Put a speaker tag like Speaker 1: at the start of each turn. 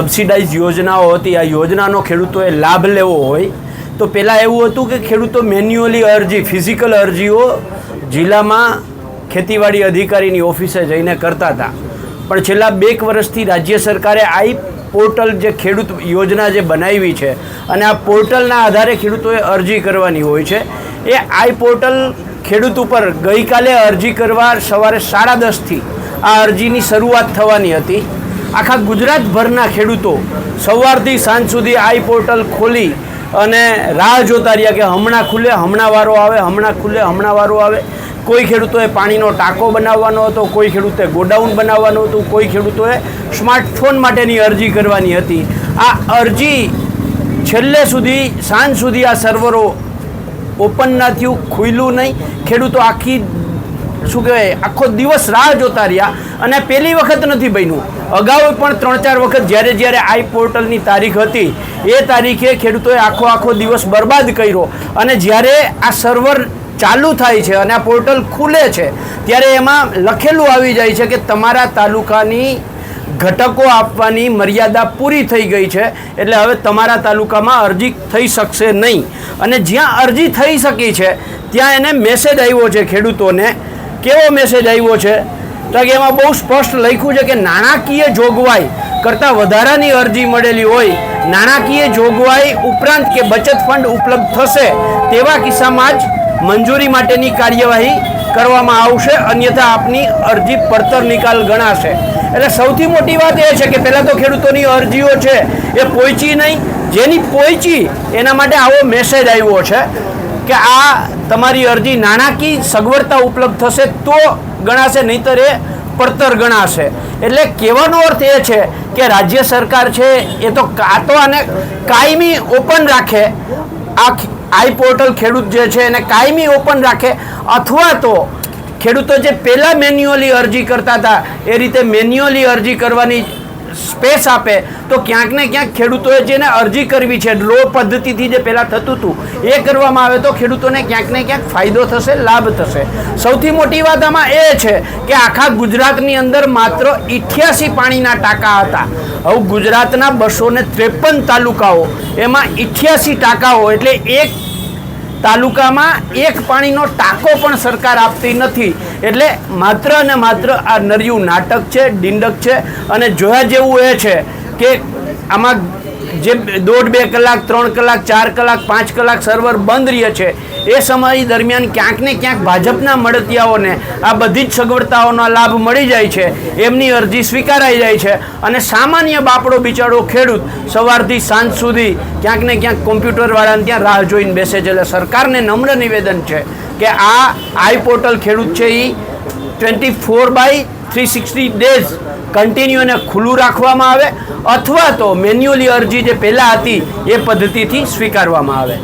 Speaker 1: Subsidise યોજનાઓ હતી. આ યોજનાનો ખેડૂતોએ લાભ લેવો હોય તો પહેલાં એવું હતું કે ખેડૂતો મેન્યુઅલી અરજી ફિઝિકલ અરજીઓ જિલ્લામાં ખેતીવાડી અધિકારીની ઓફિસે જઈને કરતા હતા. પણ છેલ્લા બેક વર્ષથી રાજ્ય સરકારે આઈ પોર્ટલ જે ખેડૂત યોજના જે બનાવી છે અને આ પોર્ટલના આધારે ખેડૂતોએ અરજી કરવાની હોય છે, એ આઈ પોર્ટલ ખેડૂત ઉપર ગઈકાલે અરજી કરવા સવારે સાડા દસથી આ અરજીની શરૂઆત થવાની હતી. આખા ગુજરાતભરના ખેડૂતો સવારથી સાંજ સુધી આઈ પોર્ટલ ખોલી અને રાહ જોતા રહ્યા કે હમણાં ખુલે, હમણાં વારો આવે, હમણાં ખુલે, હમણાં વારો આવે. કોઈ ખેડૂતોએ પાણીનો ટાંકો બનાવવાનો હતો, કોઈ ખેડૂતે ગોડાઉન બનાવવાનું હતું, કોઈ ખેડૂતોએ સ્માર્ટફોન માટેની અરજી કરવાની હતી. આ અરજી છેલ્લે સુધી, સાંજ સુધી આ સર્વરો ઓપન ના થયું, ખુલ્યું નહીં. ખેડૂતો આખી શું કહેવાય, આખો દિવસ રાહ જોતા રહ્યા અને પહેલી વખત નથી બન્યું. અગાઉ પણ ત્રણ ચાર વખત જ્યારે જ્યારે આઈ પોર્ટલની તારીખ હતી, એ તારીખે ખેડૂતોએ આખો આખો દિવસ બરબાદ કર્યો. અને જ્યારે આ સર્વર ચાલુ થાય છે અને આ પોર્ટલ ખુલે છે, ત્યારે એમાં લખેલું આવી જાય છે કે તમારા તાલુકાની ઘટકો આપવાની મર્યાદા પૂરી થઈ ગઈ છે, એટલે હવે તમારા તાલુકામાં અરજી થઈ શકશે નહીં. અને જ્યાં અરજી થઈ શકી છે, ત્યાં એને મેસેજ આવ્યો છે ખેડૂતોને કેવો મેસેજ આવ્યો છે? તો કે એમાં બહુ સ્પષ્ટ લખ્યું છે કે નાણાકીય જોગવાઈ કરતાં વધારાની અરજી મળેલી હોય, નાણાકીય જોગવાઈ ઉપરાંત કે બચત ફંડ ઉપલબ્ધ થશે તેવા કિસ્સામાં જ મંજૂરી માટેની કાર્યવાહી કરવામાં આવશે, અન્યથા આપની અરજી પડતર નિકાલ ગણાશે. એટલે સૌથી મોટી વાત એ છે કે પહેલાં તો ખેડૂતોની અરજીઓ છે એ પહોંચી નહીં, જેની પહોંચી એના માટે આવો મેસેજ આવ્યો છે. કે આ તમારી અરજી નાણાકીય સગવડતા ઉપલબ્ધ થશે તો ગણાશે, નહીંતર એ પડતર ગણાશે. એટલે કહેવાનો અર્થ એ છે કે રાજ્ય સરકાર છે એ તો કાં તો આને કાયમી ઓપન રાખે. આ આઈ પોર્ટલ ખેડૂત જે છે એને કાયમી ઓપન રાખે. અથવા તો ખેડૂતો જે પહેલાં મેન્યુઅલી અરજી કરતા હતા, એ રીતે મેન્યુઅલી અરજી કરવાની સ્પેસ આપે, તો ક્યાંક ને ક્યાંક ખેડૂતોએ જેને અરજી કરવી છે, લો પદ્ધતિથી જે પહેલાં થતું હતું, એ કરવામાં આવે તો ખેડૂતોને ક્યાંક ને ક્યાંક ફાયદો થશે, લાભ થશે. સૌથી મોટી વાત આમાં એ છે કે આખા ગુજરાતની અંદર માત્ર ઇઠ્યાસી પાણીના ટાંકા હતા. હવે ગુજરાતના બસો ત્રેપન તાલુકાઓ, એમાં ઇઠ્યાસી ટાંકાઓ એટલે એક તાલુકામાં એક પાણીનો ટાંકો પણ સરકાર આપતી નથી. એટલે માત્ર અને માત્ર આ નર્યું નાટક છે, ડિંડક છે અને જોયા જેવું એ છે કે આમાં જે દોઢ બે કલાક, ત્રણ કલાક, ચાર કલાક, પાંચ કલાક સર્વર બંધ રહે છે. એ સમય દરમિયાન ક્યાંક ને ક્યાંક ભાજપના મળતિયાઓને આ બધી જ સગવડતાઓનો લાભ મળી જાય છે, એમની અરજી સ્વીકારાઈ જાય છે અને સામાન્ય બાપડો બિચારો ખેડૂત સવારથી સાંજ સુધી ક્યાંક ને ક્યાંક કોમ્પ્યુટરવાળાને ત્યાં રાહ જોઈને બેસે છે. એટલે સરકારને નમ્ર નિવેદન છે કે આ આઈ પોર્ટલ ખેડૂત છે એ twenty four by three sixty days continue એને ખુલ્લું રાખવામાં આવે અથવા તો મેન્યુઅલી અરજી જે પહેલાં હતી એ પદ્ધતિથી સ્વીકારવામાં આવે.